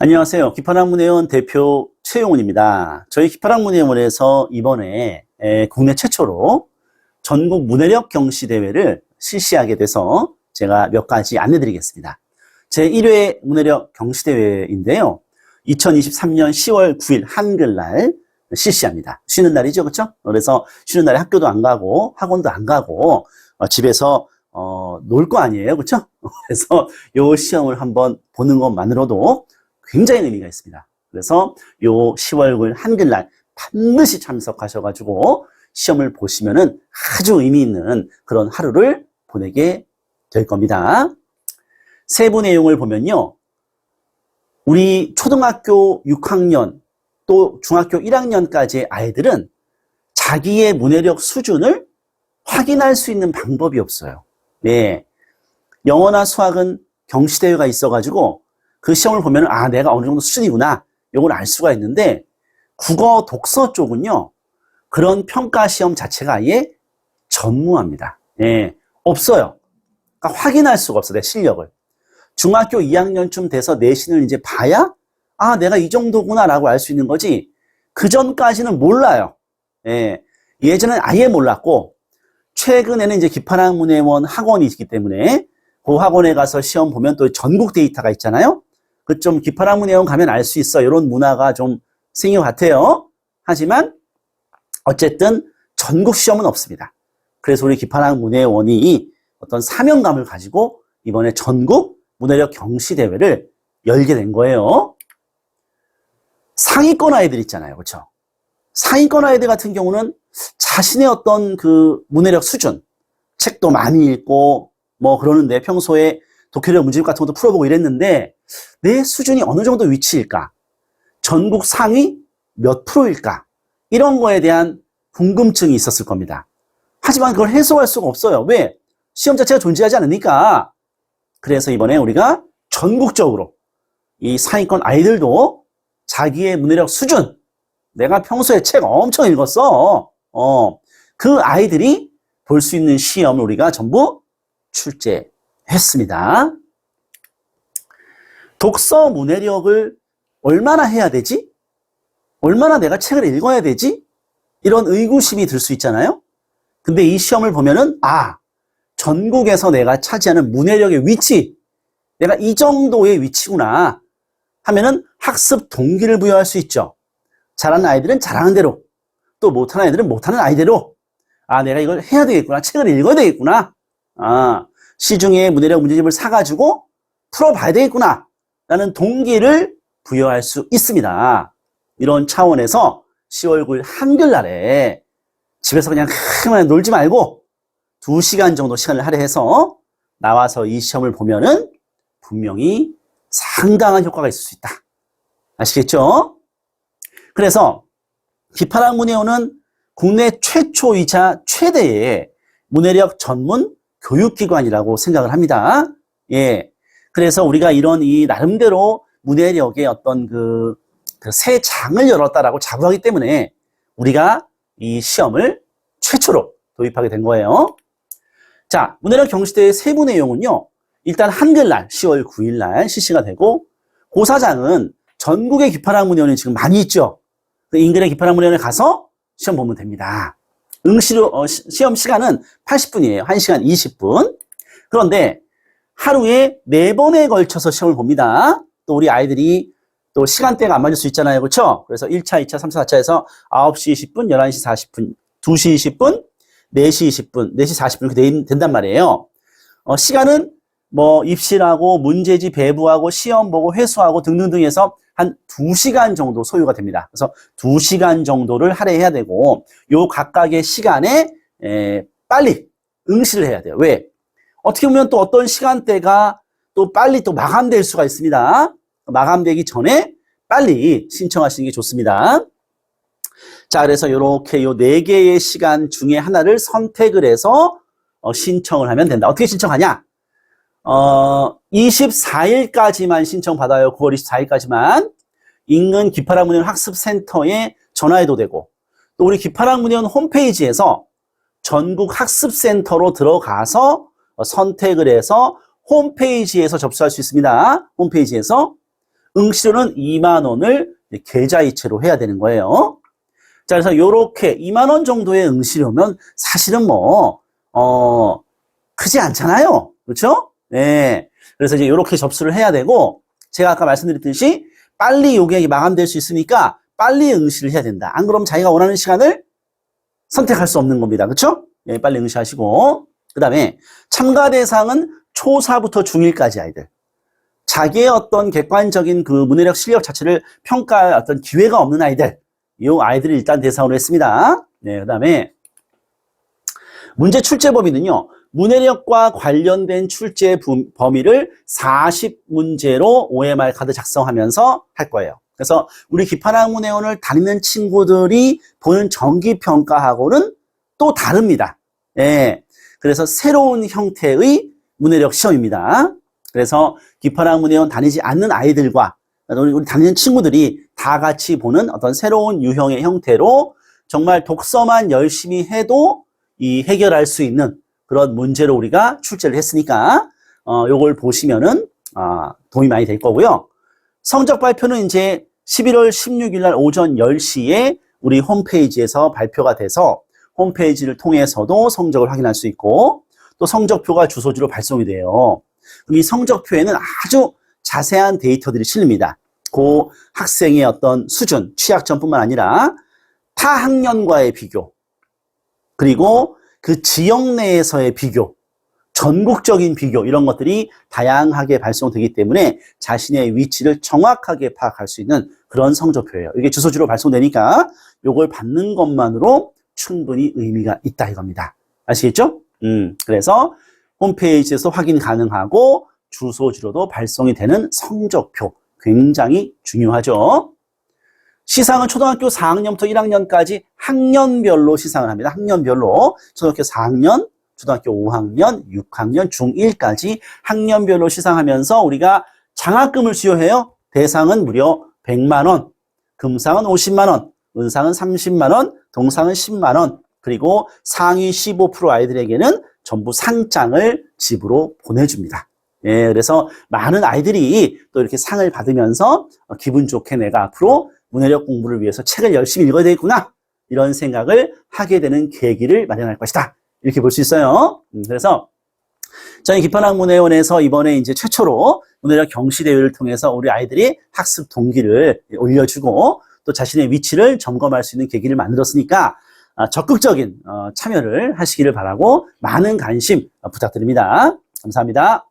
안녕하세요. 기파랑문회원 대표 최용훈입니다. 저희 기파랑문회원에서 이번에 에, 국내 최초로 전국 문해력 경시 대회를 실시하게 돼서 제가 몇 가지 안내 드리겠습니다. 제1회 문해력 경시 대회인데요. 2023년 10월 9일 한글날 실시합니다. 쉬는 날이죠, 그렇죠? 그래서 쉬는 날에 학교도 안 가고 학원도 안 가고 어, 집에서 어, 놀 거 아니에요, 그렇죠? 그래서 요 시험을 한번 보는 것만으로도 굉장히 의미가 있습니다. 그래서 요 10월 9일 한글날 반드시 참석하셔가지고 시험을 보시면은 아주 의미 있는 그런 하루를 보내게 될 겁니다. 세부 내용을 보면요. 우리 초등학교 6학년 또 중학교 1학년까지의 아이들은 자기의 문해력 수준을 확인할 수 있는 방법이 없어요. 네. 영어나 수학은 경시대회가 있어가지고 그 시험을 보면 아 내가 어느 정도 수준이구나 이걸 알 수가 있는데 국어 독서 쪽은요 그런 평가 시험 자체가 아예 전무합니다. 예, 없어요. 그러니까 확인할 수가 없어 내 실력을. 중학교 2학년쯤 돼서 내신을 이제 봐야 아 내가 이 정도구나라고 알 수 있는 거지 그 전까지는 몰라요. 예, 예전엔 아예 몰랐고 최근에는 이제 기파랑문회원 학원이 있기 때문에 그 학원에 가서 시험 보면 또 전국 데이터가 있잖아요. 그 좀 기파랑문회원 가면 알 수 있어. 이런 문화가 좀 생긴 것 같아요. 하지만 어쨌든 전국 시험은 없습니다. 그래서 우리 기파랑문회원이 어떤 사명감을 가지고 이번에 전국 문해력 경시대회를 열게 된 거예요. 상위권 아이들 있잖아요. 그렇죠? 상위권 아이들 같은 경우는 자신의 어떤 그 문해력 수준, 책도 많이 읽고 뭐 그러는데 평소에 독해력 문제집 같은 것도 풀어보고 이랬는데 내 수준이 어느 정도 위치일까? 전국 상위 몇 프로일까? 이런 거에 대한 궁금증이 있었을 겁니다. 하지만 그걸 해소할 수가 없어요. 왜? 시험 자체가 존재하지 않으니까. 그래서 이번에 우리가 전국적으로 이 상위권 아이들도 자기의 문해력 수준, 내가 평소에 책 엄청 읽었어. 어, 그 아이들이 볼 수 있는 시험을 우리가 전부 출제했습니다. 독서 문해력을 얼마나 해야 되지? 얼마나 내가 책을 읽어야 되지? 이런 의구심이 들 수 있잖아요. 근데 이 시험을 보면은 아, 전국에서 내가 차지하는 문해력의 위치, 내가 이 정도의 위치구나 하면은 학습 동기를 부여할 수 있죠. 잘하는 아이들은 잘하는 대로, 또 못하는 아이들은 못하는 아이대로, 아, 내가 이걸 해야 되겠구나. 책을 읽어야 되겠구나. 아, 시중에 문해력 문제집을 사가지고 풀어봐야 되겠구나. 라는 동기를 부여할 수 있습니다. 이런 차원에서 10월 9일 한글날에 집에서 그냥 그만 놀지 말고 2시간 정도 시간을 할애해서 나와서 이 시험을 보면은 분명히 상당한 효과가 있을 수 있다. 아시겠죠? 그래서 기파랑 문해원은 국내 최초이자 최대의 문해력 전문 교육기관이라고 생각을 합니다. 예. 그래서 우리가 이런 이 나름대로 문해력의 어떤 그, 그 새 장을 열었다라고 자부하기 때문에 우리가 이 시험을 최초로 도입하게 된 거예요. 자, 문해력 경시대의 세부 내용은요. 일단 한글날 10월 9일 날 실시가 되고 고사장은 전국의 기파랑 문해원이 지금 많이 있죠. 그 인근의 기파랑 문해원에 가서 시험 보면 됩니다. 응시로 어, 시, 시험 시간은 80분이에요. 1시간 20분. 그런데 하루에 4번에 걸쳐서 시험을 봅니다. 또 우리 아이들이 또 시간대가 안 맞을 수 있잖아요. 그렇죠? 그래서 1차, 2차, 3차, 4차에서 9시 20분, 11시 40분, 2시 20분, 4시 20분, 4시 40분 이렇게 된단 말이에요. 어, 시간은 뭐 입실하고 문제지 배부하고 시험 보고 회수하고 등등등 해서 한 2시간 정도 소요가 됩니다. 그래서 2시간 정도를 할애해야 되고 요 각각의 시간에 에, 빨리 응시를 해야 돼요. 왜? 어떻게 보면 또 어떤 시간대가 또 빨리 또 마감될 수가 있습니다. 마감되기 전에 빨리 신청하시는 게 좋습니다. 자, 그래서 이렇게 요 네 개의 시간 중에 하나를 선택을 해서 어, 신청을 하면 된다. 어떻게 신청하냐? 어, 24일까지만 신청받아요. 9월 24일까지만. 인근 기파랑문현 학습센터에 전화해도 되고, 또 우리 기파랑문현 홈페이지에서 전국 학습센터로 들어가서 선택을 해서 홈페이지에서 접수할 수 있습니다. 홈페이지에서 응시료는 2만 원을 계좌이체로 해야 되는 거예요. 자, 그래서 요렇게 2만 원 정도의 응시료면 사실은 뭐, 어, 크지 않잖아요. 그렇죠? 네. 그래서 이제 요렇게 접수를 해야 되고, 제가 아까 말씀드렸듯이 빨리 요게 마감될 수 있으니까 빨리 응시를 해야 된다. 안 그러면 자기가 원하는 시간을 선택할 수 없는 겁니다. 그렇죠? 예, 빨리 응시하시고. 그 다음에 참가 대상은 초4부터 중1까지 아이들. 자기의 어떤 객관적인 그 문해력 실력 자체를 평가할 어떤 기회가 없는 아이들. 이 아이들을 일단 대상으로 했습니다. 네, 그 다음에 문제 출제 범위는요. 문해력과 관련된 출제 부- 범위를 40문제로 OMR 카드 작성하면서 할 거예요. 그래서 우리 기판학문회원을 다니는 친구들이 보는 정기평가하고는 또 다릅니다. 예. 그래서 새로운 형태의 문해력 시험입니다. 그래서 기판학문회원 다니지 않는 아이들과 우리 다니는 친구들이 다 같이 보는 어떤 새로운 유형의 형태로 정말 독서만 열심히 해도 이 해결할 수 있는 그런 문제로 우리가 출제를 했으니까 어 요걸 보시면은 아 도움이 많이 될 거고요. 성적 발표는 이제 11월 16일 날 오전 10시에 우리 홈페이지에서 발표가 돼서 홈페이지를 통해서도 성적을 확인할 수 있고 또 성적표가 주소지로 발송이 돼요. 이 성적표에는 아주 자세한 데이터들이 실립니다. 그 학생의 어떤 수준, 취약점뿐만 아니라 타 학년과의 비교, 그리고 그 지역 내에서의 비교, 전국적인 비교 이런 것들이 다양하게 발송되기 때문에 자신의 위치를 정확하게 파악할 수 있는 그런 성적표예요. 이게 주소지로 발송되니까 이걸 받는 것만으로 충분히 의미가 있다 이겁니다. 아시겠죠? 음, 그래서 홈페이지에서 확인 가능하고 주소지로도 발송이 되는 성적표 굉장히 중요하죠. 시상은 초등학교 4학년부터 1학년까지 학년별로 시상을 합니다. 학년별로 초등학교 4학년, 초등학교 5학년, 6학년, 중1까지 학년별로 시상하면서 우리가 장학금을 수여해요. 대상은 무려 100만 원, 금상은 50만 원, 은상은 30만 원, 동상은 10만 원, 그리고 상위 15% 아이들에게는 전부 상장을 집으로 보내줍니다. 예, 그래서 많은 아이들이 또 이렇게 상을 받으면서 어, 기분 좋게 내가 앞으로 문해력 공부를 위해서 책을 열심히 읽어야 되겠구나. 이런 생각을 하게 되는 계기를 마련할 것이다. 이렇게 볼 수 있어요. 음, 그래서 저희 기판학문회원에서 이번에 이제 최초로 문해력 경시대회를 통해서 우리 아이들이 학습 동기를 올려주고 또 자신의 위치를 점검할 수 있는 계기를 만들었으니까 아, 적극적인 어, 참여를 하시기를 바라고 많은 관심 어, 부탁드립니다. 감사합니다.